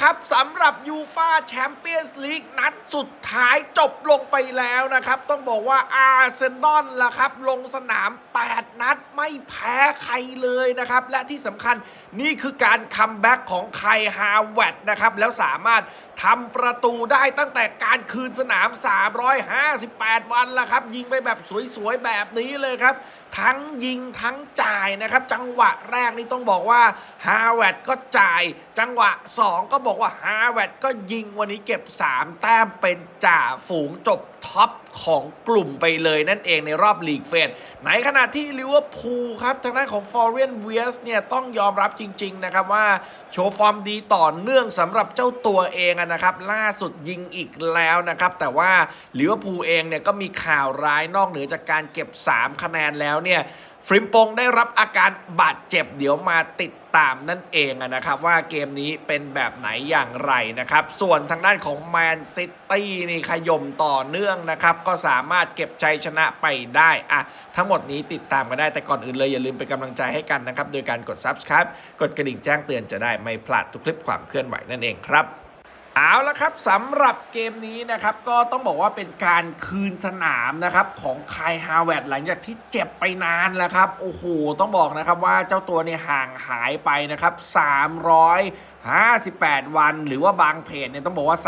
ครับสำหรับยูฟาแชมเปี้ยนส์ลีกนัดสุดท้ายจบลงไปแล้วนะครับ ต้องบอกว่าอาร์เซนอลล่ะครับ ลงสนาม 8 นัดไม่แพ้ใครเลยนะครับ และที่สำคัญนี่คือการคัมแบ็กของไคลฮาวเวตนะครับ แล้วสามารถทำประตูได้ตั้งแต่การคืนสนาม 358 วันละครับ ยิงไปแบบสวยๆ แบบนี้เลยครับทั้งยิงทั้งจ่ายนะครับ จังหวะแรกนี่ต้องบอกว่าฮาวเวตก็จ่าย จังหวะ 2 ก็บอกว่าฮาวเวตก็ยิงวันนี้เก็บ 3 แต้มเป็นจ่าฝูงจบท็อปของกลุ่มไปเลยนั่นเองในรอบลีกเฟสในขณะที่ลิเวอร์พูลครับ ทางด้านของฟอร์เรนเวียสเนี่ยต้องยอมรับจริง ๆ นะครับว่า โชว์ฟอร์มดีต่อเนื่องสำหรับเจ้าตัวเองนะครับ ล่าสุดยิงอีกแล้วนะครับ แต่ว่าลิเวอร์พูลเองเนี่ยก็มีข่าวร้ายนอกเหนือจากการเก็บ 3 คะแนนแล้วเนี่ยฟริมปงได้รับอาการบาดเจ็บเดี๋ยวมาติดตามนั่นเองนะครับ ว่าเกมนี้เป็นแบบไหนอย่างไรนะครับ ส่วนทางด้านของแมนซิตี้นี่ขย่มต่อเนื่องนะครับ ก็สามารถเก็บชัยชนะไปได้อะทั้งหมดนี้ติดตามกันได้แต่ก่อนอื่นเลยอย่าลืมเป็นกำลังใจให้กันนะครับ โดยการกด subscribe กดกระดิ่งแจ้งเตือนจะได้ไม่พลาดทุกคลิปความเคลื่อนไหวนั่นเองครับ เอาละครับสำหรับเกมนี้นะครับก็ต้องบอกว่าเป็นการคืนสนามนะครับของคายฮาวเวดหลังจากที่เจ็บไปนานแล้วครับ โอ้โห ต้องบอกนะครับว่าเจ้าตัวเนี่ยห่างหายไปนะครับ58 วัน หรือว่าบางเพจเนี่ยต้องบอกว่า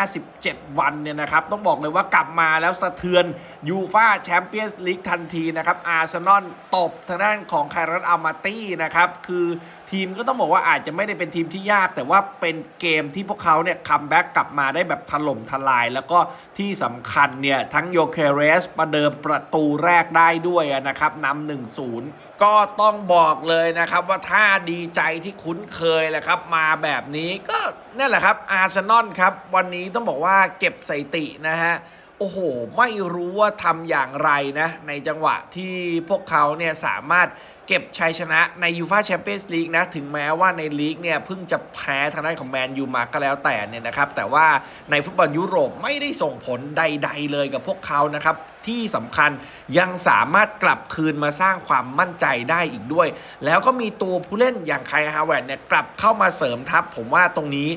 357 วันเนี่ยนะครับ ต้องบอกเลยว่ากลับมาแล้วสะเทือนยูฟาแชมเปี้ยนส์ลีกทันทีนะครับอาร์เซนอลตบทางด้านของไครัตอัลมาตี้นะครับ คือทีมก็ต้องบอกว่าอาจจะไม่ได้เป็นทีมที่ยาก แต่ว่าเป็นเกมที่พวกเขาเนี่ยคัมแบ็กกลับมาได้แบบถล่มทลาย แล้วก็ที่สำคัญเนี่ยทั้งโยเคเรสประเดิมประตูแรกได้ด้วยนะครับนำหนึ่งศูนย์ก็ต้องบอกเลยนะครับว่าถ้าดีใจที่คุ้นเคยแหละครับ มาแบบนี้ก็นั่นแหละครับอาร์เซนอลครับ วันนี้ต้องบอกว่าเก็บสถิตินะฮะโอ้โห ไม่รู้ว่าทำอย่างไรนะ ในจังหวะที่พวกเขาเนี่ยสามารถ เก็บชัยชนะในยูฟาแชมเปี้ยนส์ลีกนะ ถึงแม้ว่าในลีกเนี่ยเพิ่งจะแพ้ทางด้านของแมนยูมาก็แล้วแต่เนี่ยนะครับ แต่ว่าในฟุตบอลยุโรปไม่ได้ส่งผลใด ๆ เลยกับพวกเขานะครับที่สำคัญยังสามารถกลับคืนมาสร้างความมั่นใจได้อีกด้วย แล้วก็มีตัวผู้เล่นอย่างไคลฮาวเวร์ดเนี่ยกลับเข้ามาเสริมทัพ ผมว่าตรงนี้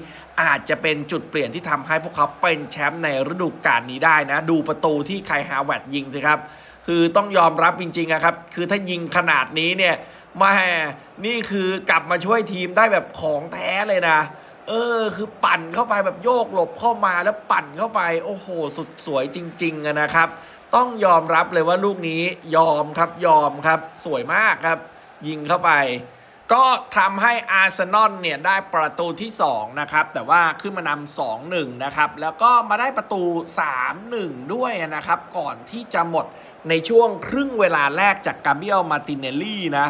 อาจจะเป็นจุดเปลี่ยนที่ทำให้พวกเขาเป็นแชมป์ในฤดูกาลนี้ได้นะ ดูประตูที่ไคลฮาวเวร์ดยิงสิครับ คือต้องยอมรับจริงๆอะครับ คือถ้ายิงขนาดนี้เนี่ยแมานี่คือกลับมาช่วยทีมได้แบบของแท้เลยนะ เออ คือปั่นเข้าไปแบบโยกหลบเข้ามาแล้วปั่นเข้าไป โอ้โห สุดสวยจริงๆนะครับ ต้องยอมรับเลยว่าลูกนี้ยอมครับยอมครับ สวยมากครับ ยิงเข้าไป ก็ทำให้อาร์เซนอลเนี่ยได้ประตูที่ 2 นะครับ แต่ว่าขึ้นมานำ2-1 นะครับ แล้วก็มาได้ประตู 3-1 ด้วยนะครับ ก่อนที่จะหมดในช่วงครึ่งเวลาแรกจากกาเบียลมาตินเนลลี่นะ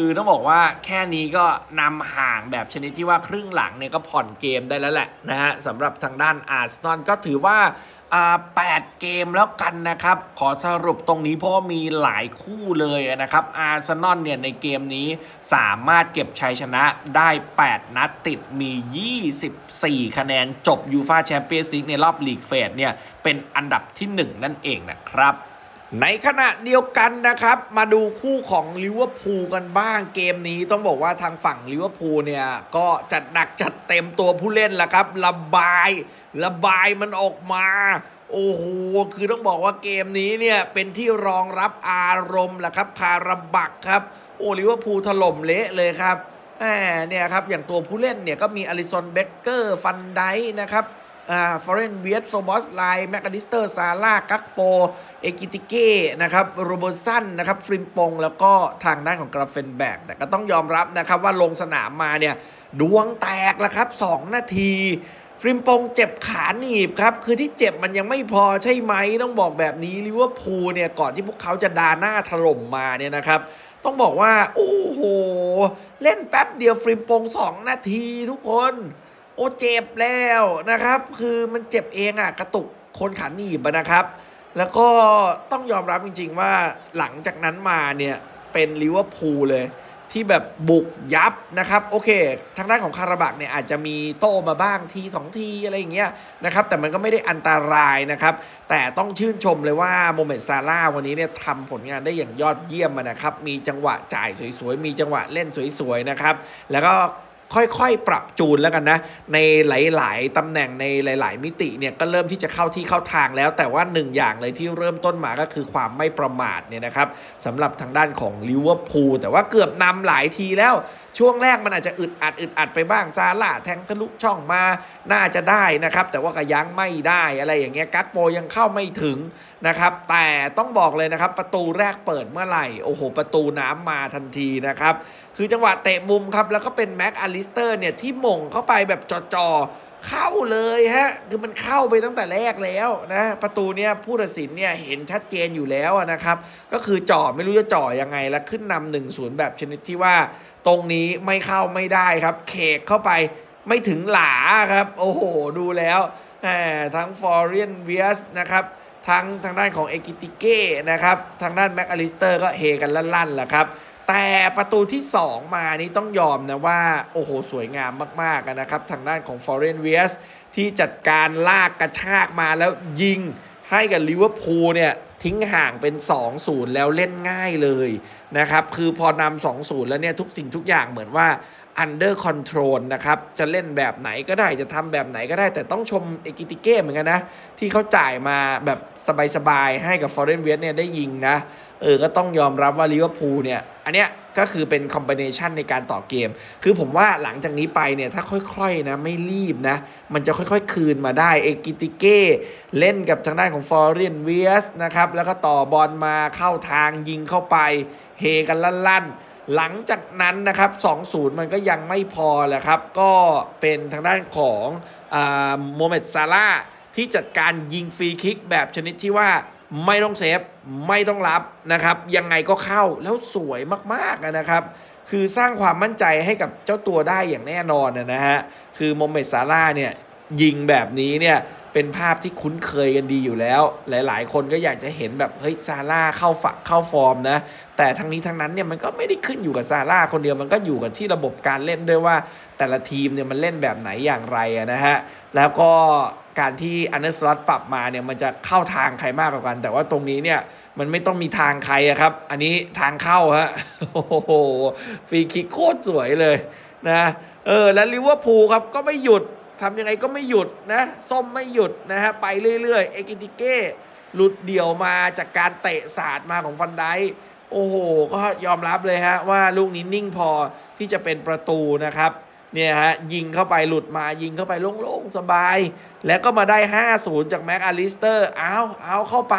คือต้องบอกว่าแค่นี้ก็นำห่างแบบชนิดที่ว่าครึ่งหลังเนี่ยก็ผ่อนเกมได้แล้วแหละนะฮะสำหรับทางด้านอาร์เซนอลก็ถือว่า8 เกมแล้วกันนะครับ ขอสรุปตรงนี้เพราะว่ามีหลายคู่เลยนะครับ อาร์เซนอลเนี่ยในเกมนี้สามารถเก็บชัยชนะได้ 8 นัดติดมี 24 คะแนนจบยูฟาแชมเปี้ยนส์ลีกในรอบลีกเฟสเนี่ย เป็นอันดับที่ 1 นั่นเองนะครับ ในขณะเดียวกันนะครับ มาดูคู่ของลิเวอร์พูลกันบ้างเกมนี้ต้องบอกว่าทางฝั่งลิเวอร์พูลเนี่ย ก็จัดหนักจัดเต็มตัวผู้เล่นละครับ ระบาย ระบายมันออกมา โอ้โห คือต้องบอกว่าเกมนี้เนี่ยเป็นที่รองรับอารมณ์แหละครับคาราบักครับ โอ้ลิเวอร์พูลถล่มเละเลยครับแหมเนี่ยครับอย่างตัวผู้เล่นเนี่ยก็มีอลิซอนเบเกอร์ฟันไดนะครับ อ่าฟอร์เรนเวียตโซบอสไลแมกกาดิสเตอร์ซาร่ากักโป เอกิติเก้นะครับโรเบอร์สันนะครับฟริมปง แล้วก็ทางด้านของกราเฟนแบกแต่ก็ต้องยอมรับนะครับว่าลงสนามมาเนี่ย ดวงแตกแล้วครับ 2 นาทีฟริมปงเจ็บขาหนีบครับ คือที่เจ็บมันยังไม่พอใช่ไหมต้องบอกแบบนี้ลิเวอร์พูลเนี่ยก่อนที่พวกเขาจะดาหน้าถล่มมาเนี่ยนะครับต้องบอกว่า โอ้โห เล่นแป๊บเดียวฟริมปง 2 นาทีทุกคน โอ้เจ็บแล้วนะครับ คือมันเจ็บเองอะ่ะกระตุกคนขาหนีบนะครับ แล้วก็ต้องยอมรับจริง ๆ ว่าหลังจากนั้นมาเนี่ยเป็นลิเวอร์พูลเลยที่แบบบุกยับนะครับ โอเค ทางด้านของคาราบักเนี่ยอาจจะมีโต้มาบ้างทีสองทีอะไรอย่างเงี้ยนะครับ แต่มันก็ไม่ได้อันตรายนะครับ แต่ต้องชื่นชมเลยว่าโมเมดซาร่าวันนี้เนี่ยทำผลงานได้อย่างยอดเยี่ยมนะครับ มีจังหวะจ่ายสวยๆ มีจังหวะเล่นสวยๆนะครับ แล้วก็ ค่อยๆ ปรับจูนแล้วกันนะ ในหลาย ๆตำแหน่งในหลาย ๆ มิติเนี่ยก็เริ่มที่จะเข้าที่เข้าทางแล้ว แต่ว่าหนึ่งอย่างเลยที่เริ่มต้นมาก็คือความไม่ประมาทเนี่ยนะครับสำหรับทางด้านของลิเวอร์พูลแต่ว่าเกือบนำหลายทีแล้ว ช่วงแรกมันอาจจะอึดอัดอึดอัดไปบ้างซาล่าแทงทะลุช่องมาน่าจะได้นะครับ แต่ว่าก็ยังไม่ได้อะไรอย่างเงี้ยกักโปยังเข้าไม่ถึงนะครับ แต่ต้องบอกเลยนะครับ ประตูแรกเปิดเมื่อไหร่โอ้โห ประตูน้ำมาทันทีนะครับ คือจังหวะเตะมุมครับแล้วก็เป็นแม็กอลิสเตอร์เนี่ยที่หมงเข้าไปแบบจ่อๆ เข้าเลยฮะ คือมันเข้าไปตั้งแต่แรกแล้วนะ ประตูเนี่ยผู้ตัดสินเนี่ยเห็นชัดเจนอยู่แล้วนะครับ ก็คือจ่อไม่รู้จะจ่อยังไง แล้วขึ้นนำหนึ่งศูนย์แบบชนิดที่ว่า ตรงนี้ไม่เข้าไม่ได้ครับเคกเข้าไปไม่ถึงหลาครับ โอ้โห ดูแล้วทั้งฟอร์เรียนเวียสนะครับทั้งทางด้านของเอกิติเก้นะครับ ทางด้านแม็กอลิสเตอร์ก็เฮกันลั่นๆแหละครับ แต่ประตูที่ 2 มานี้ต้องยอมนะว่า โอ้โห สวยงามมากๆนะครับ ทางด้านของ f o r e i g n v i e s ที่จัดการลากกระชากมาแล้วยิงให้กับลิเวอร์พูลเนี่ยทิ้งห่างเป็น 2-0 แล้วเล่นง่ายเลยนะครับ คือพอนำ2-0 แล้วเนี่ยทุกสิ่งทุกอย่างเหมือนว่า under control นะครับ จะเล่นแบบไหนก็ได้จะทำแบบไหนก็ได้ แต่ต้องชมเอกิติเก้เหมือนกันนะ ที่เขาจ่ายมาแบบสบายๆ ให้กับ Foreign w e s t เนี่ยได้ยิงนะ เออ ก็ต้องยอมรับว่าลิเวอร์พูลเนี่ย อันเนี้ยก็คือเป็นคอมบิเนชันในการต่อเกม คือผมว่าหลังจากนี้ไปเนี่ย ถ้าค่อยๆนะ ไม่รีบนะ มันจะค่อยๆ คืนมาได้ เอกิติเก้เล่นกับทางด้านของฟอร์เรนเวียสนะครับ แล้วก็ต่อบอลมาเข้าทางยิงเข้าไป เฮกันลั่นๆ หลังจากนั้นนะครับ2-0 มันก็ยังไม่พอแหละครับ ก็เป็นทางด้านของโมเมดซาร่าที่จัดการยิงฟรีคิกแบบชนิดที่ว่าไม่ต้องเซฟ ไม่ต้องรับนะครับ ยังไงก็เข้าแล้วสวยมากๆนะครับ คือสร้างความมั่นใจให้กับเจ้าตัวได้อย่างแน่นอนนะฮะ คือโมเมดซาร่าเนี่ยยิงแบบนี้เนี่ย เป็นภาพที่คุ้นเคยกันดีอยู่แล้ว หลาย ๆ คนก็อยากจะเห็นแบบเฮ้ยซาร่าเข้าฝักเข้าฟอร์มนะ แต่ทั้งนี้ทั้งนั้นเนี่ยมันก็ไม่ได้ขึ้นอยู่กับซาร่าคนเดียวมันก็อยู่กับที่ระบบการเล่นด้วยว่า แต่ละทีมเนี่ยมันเล่นแบบไหนอย่างไรนะฮะแล้วก็การที่อันเดอร์สล็อตปรับมาเนี่ยมันจะเข้าทางใครมากกว่ากัน แต่ว่าตรงนี้เนี่ยมันไม่ต้องมีทางใครอะครับ อันนี้ทางเข้าฮะโอ้โหฟรีคิกโคตรสวยเลยนะเออแล้วลิเวอร์พูลครับก็ไม่หยุด ทำยังไงก็ไม่หยุดนะ ส้มไม่หยุดนะฮะ ไปเรื่อยๆ เอกิติเก้หลุดเดี่ยวมาจากการเตะศาสตร์มาของฟันไดโอ้โห ก็ยอมรับเลยฮะ ว่าลูกนี้นิ่งพอที่จะเป็นประตูนะครับ เนี่ยฮะ ยิงเข้าไปหลุดมายิงเข้าไปโล่งๆ สบาย แล้วก็มาได้ 5-0 จากแม็กอลิสเตอร์ เอาเอาเข้าไป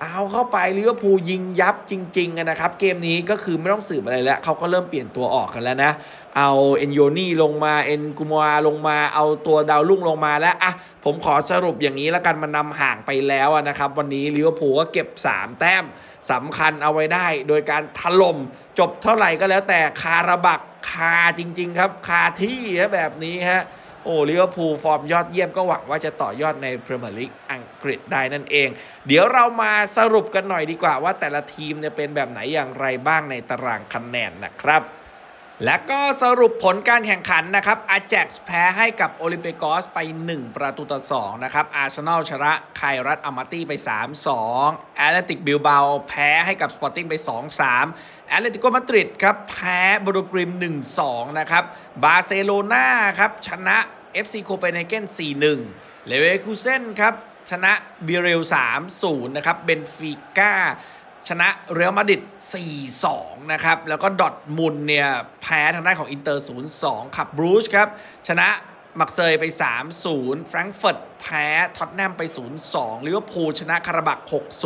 เอาเข้าไปลิเวอร์พูลยิงยับจริงๆนะครับ เกมนี้ก็คือไม่ต้องสืบอะไรแล้วเขาก็เริ่มเปลี่ยนตัวออกกันแล้วนะ เอาเอนโยนี่ลงมาเอนกุมวาลงมาเอาตัวดาวรุ่งลงมาแล้วอะผมขอสรุปอย่างนี้แล้วกันมันนำห่างไปแล้วอะนะครับ วันนี้ลิเวอร์พูลก็เก็บ 3 แต้มสำคัญเอาไว้ได้ โดยการถล่มจบเท่าไหร่ก็แล้วแต่คาราบักคาจริง ๆ ครับ คาที่ฮะแบบนี้ฮะ โอ้ลิเวอร์พูลฟอร์มยอดเยี่ยมก็หวังว่าจะต่อยอดในพรีเมียร์ลีกอังกฤษได้นั่นเอง เดี๋ยวเรามาสรุปกันหน่อยดีกว่าว่าแต่ละทีมเนี่ยเป็นแบบไหนอย่างไรบ้างในตารางคะแนนนะครับ และก็สรุปผลการแข่งขันนะครับอาแจ็กซ์แพ้ให้กับโอลิมเปกอสไป 1 ประตูต่อ2นะครับ อาร์เซนอลชนะไครัตอามาตี้ไป 3-2แอตเลติกบิลเบาแพ้ให้กับสปอร์ติ้งไป 2-3แอตเลติโกมาดริดครับแพ้บรูกริม 1-2 นะครับ บาร์เซโลนาครับชนะ FC โคเปนเฮเกน 4-1 เลเวคูเซนครับชนะบิเรล3-0 นะครับ เบนฟิก้า ชนะเรอัลมาดริด4-2 นะครับ แล้วก็ดอทมุนเนี่ย แพ้ทางด้านของอินเตอร์ 0-2 ขับบรูชครับ ชนะมักเซยไป 3-0 แฟรงก์เฟิร์ตแพ้ท็อตแนมไป 0-2 ลิเวอร์พูลชนะคาราบัก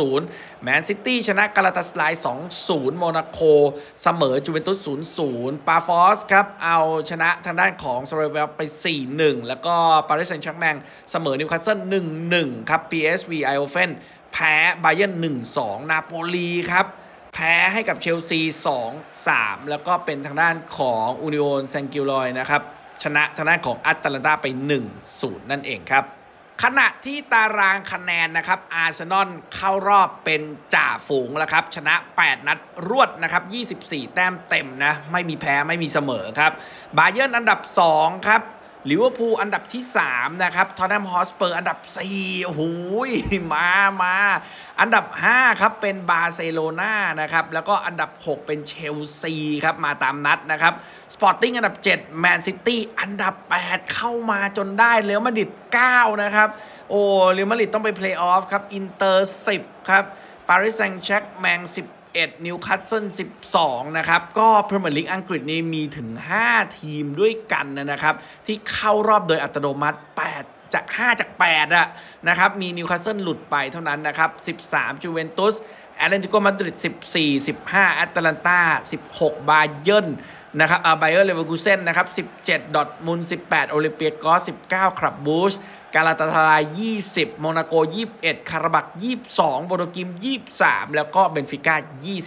6-0 แมนซิตี้ชนะกาลาตาสไลน์2-0 โมนาโกเสมอจูเวนตุส 0-0 ปาฟอสครับ เอาชนะทางด้านของสเรเวลไป 4-1 แล้วก็ปารีสแซงต์แชร์แมงเสมอนิวคาสเซิล 1-1 ครับ PSV ไอโอเฟน แพ้ไบเยน1-2นาโปลีครับแพ้ให้กับเชลซี 2-3 แล้วก็เป็นทางด้านของอูนิโอนแซงกิลลอยนะครับ ชนะทางด้านของอัตแลนตาไป 1-0 นั่นเองครับ ขณะที่ตารางคะแนนนะครับอาร์เซนอลเข้ารอบเป็นจ่าฝูงแล้วครับ ชนะ 8 นัดรวดนะครับ 24 แต้มเต็มนะ ไม่มีแพ้ไม่มีเสมอครับบาเยิร์นอันดับ 2 ครับ ลิเวอร์พูลอันดับที่ 3 นะครับทอตแนมฮอสเปอร์อันดับ4โอ้โหมามาอันดับ 5 ครับ เป็นบาร์เซโลนานะครับ แล้วก็อันดับ 6 เป็นเชลซีครับ มาตามนัดนะครับสปอร์ติ้งอันดับ 7 แมนซิตี้อันดับ 8 เข้ามาจนได้เรอัลมาดริด9นะครับ โอ้เรอัลมาดริดต้องไปเพลย์ออฟครับ อินเตอร์ 10 ครับปารีสแซงต์แชร์กแมง 11 นิวคาสเซิล12 นะครับ ก็พรีเมียร์ลีกอังกฤษนี่มีถึง 5 ทีมด้วยกันนะครับ ที่เข้ารอบโดยอัตโนมัติ 8จาก 5 จาก8อะนะครับ มีนิวคาสเซิลหลุดไปเท่านั้นนะครับ 13 จูเวนตุส แอตเลติโกมาดริด14 15แอตแลนตา16 บาเยิร์นนะครับอาไบเออร์เลเวอร์คูเซนนะครับ17 ดอทมุน18 โอลิมเปียกอส19คลับบูชกาลาตาทาราย20 โมนาโก 21 คาราบัก 22 โบโดกิม 23 แล้วก็เบนฟิก้า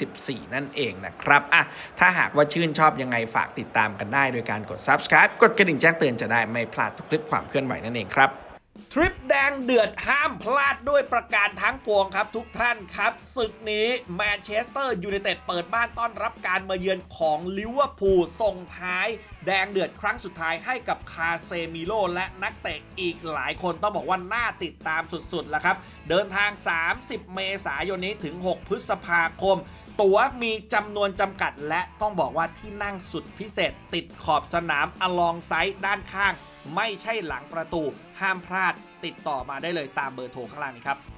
24 นั่นเองนะครับอะถ้าหากว่าชื่นชอบยังไงฝากติดตามกันได้ โดยการกด subscribe กดกระดิ่งแจ้งเตือนจะได้ไม่พลาดทุกคลิปความเคลื่อนไหวนั่นเองครับ ทริปแดงเดือดห้ามพลาดด้วยประการทั้งปวงครับทุกท่านครับศึกนี้แมนเชสเตอร์ยูไนเต็ดเปิดบ้านต้อนรับการมาเยือนของลิเวอร์พูลส่งท้าย แดงเดือดครั้งสุดท้ายให้กับคาเซมิโลและนักเตะอีกหลายคนต้องบอกว่าน่าติดตามสุดๆแล้วครับ เดินทาง 30 เมษายนนี้ถึง 6 พฤษภาคมตั๋วมีจำนวนจำกัดและต้องบอกว่าที่นั่งสุดพิเศษ ติดขอบสนามอลองไซด์ด้านข้าง ไม่ใช่หลังประตู ห้ามพลาดติดต่อมาได้เลยตามเบอร์โทรข้างล่างนี้ครับ